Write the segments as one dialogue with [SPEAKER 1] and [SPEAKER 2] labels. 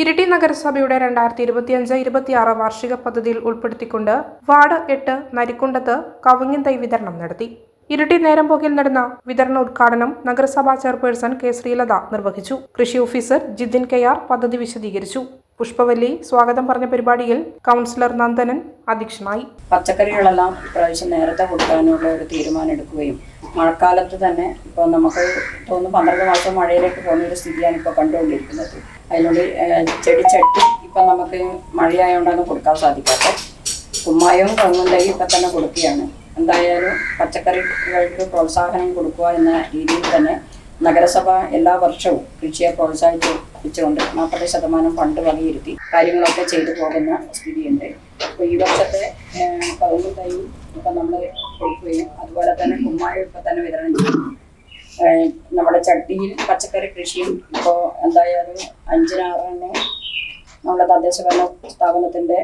[SPEAKER 1] ഇരിട്ടി നഗരസഭയുടെ രണ്ടായിരത്തി ഇരുപത്തിയഞ്ച് ഇരുപത്തിയാറ് വാർഷിക പദ്ധതിയിൽ ഉൾപ്പെടുത്തിക്കൊണ്ട് വാർഡ് എട്ട് നരിക്കുണ്ടത്ത് കവുങ്ങിൻ തൈ വിതരണം നടത്തി. ഇരട്ടി നേരമ്പോക്കിൽ നടന്ന വിതരണ ഉദ്ഘാടനം നഗരസഭാ ചെയർപേഴ്സൺ കെ ശ്രീലത നിർവഹിച്ചു. കൃഷി ഓഫീസർ ജിതിൻ കെ ആർ പദ്ധതി വിശദീകരിച്ചു. പുഷ്പവല്ലി സ്വാഗതം പറഞ്ഞ പരിപാടിയിൽ കൗൺസിലർ നന്ദനൻ അധ്യക്ഷനായി.
[SPEAKER 2] പച്ചക്കറികളെല്ലാം ഇപ്രാവശ്യം നേരത്തെ കൊടുക്കാനുള്ള ഒരു തീരുമാനം എടുക്കുകയും മഴക്കാലത്ത് തന്നെ ഇപ്പോൾ നമുക്ക് തോന്നുന്നു പന്ത്രണ്ട് മാസം മഴയിലേക്ക് പോകുന്ന ഒരു സ്ഥിതിയാണ് ഇപ്പോൾ കണ്ടുകൊണ്ടിരിക്കുന്നത്. അതിനോട് ചെടി ചെടിച്ചട്ടി ഇപ്പം നമുക്ക് മഴയായതുകൊണ്ടാണ് കൊടുക്കാൻ സാധിക്കാത്ത കുമ്മായവും കവുങ്ങും തൈ ഇപ്പം തന്നെ കൊടുക്കുകയാണ്. എന്തായാലും പച്ചക്കറികൾക്ക് പ്രോത്സാഹനം കൊടുക്കുക എന്ന രീതിയിൽ തന്നെ നഗരസഭ എല്ലാ വർഷവും കൃഷിയെ പ്രോത്സാഹിപ്പിച്ചുകൊണ്ട് നാൽപ്പത് ശതമാനം ഫണ്ട് വകയിരുത്തി കാര്യങ്ങളൊക്കെ ചെയ്തു പോകുന്ന സ്ഥിതിയുണ്ട്. അപ്പോൾ ഈ വർഷത്തെ കവുങ്ങും തൈ ഇപ്പം നമ്മൾ കൊടുക്കുകയും അതുപോലെ തന്നെ കുമ്മായം ഇപ്പം തന്നെ വിതരണം ചെയ്യും നമ്മുടെ ചട്ടിയിൽ പച്ചക്കറി കൃഷിയും ഇപ്പോൾ എന്തായാലും അഞ്ചിനാറിന് നമ്മുടെ തദ്ദേശ ഭരണ സ്ഥാപനത്തിന്റെ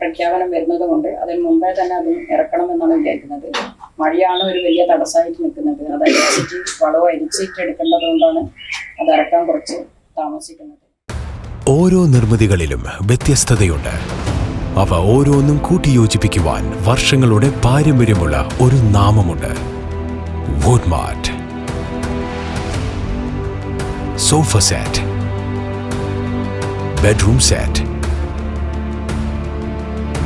[SPEAKER 2] പ്രഖ്യാപനം വരുന്നത് കൊണ്ട് അതിന് മുമ്പേ തന്നെ അത് ഇറക്കണമെന്നാണ് വിചാരിക്കുന്നത്. മഴയാണ് ഒരു വലിയ തടസ്സമായിട്ട് നിൽക്കുന്നത്. അതനുസരിച്ച് വളവ് വളവും അരിച്ചിട്ട് എടുക്കേണ്ടത് കൊണ്ടാണ് അത് ഇറക്കാൻ കുറച്ച് താമസിക്കുന്നത്.
[SPEAKER 3] ഓരോ നിർമ്മിതികളിലും വ്യത്യസ്തതയുണ്ട്. അവ ഓരോന്നും കൂട്ടിയോജിപ്പിക്കുവാൻ വർഷങ്ങളുടെ പാരമ്പര്യമുള്ള ഒരു നാമമുണ്ട്. Woodmart sofa set bedroom set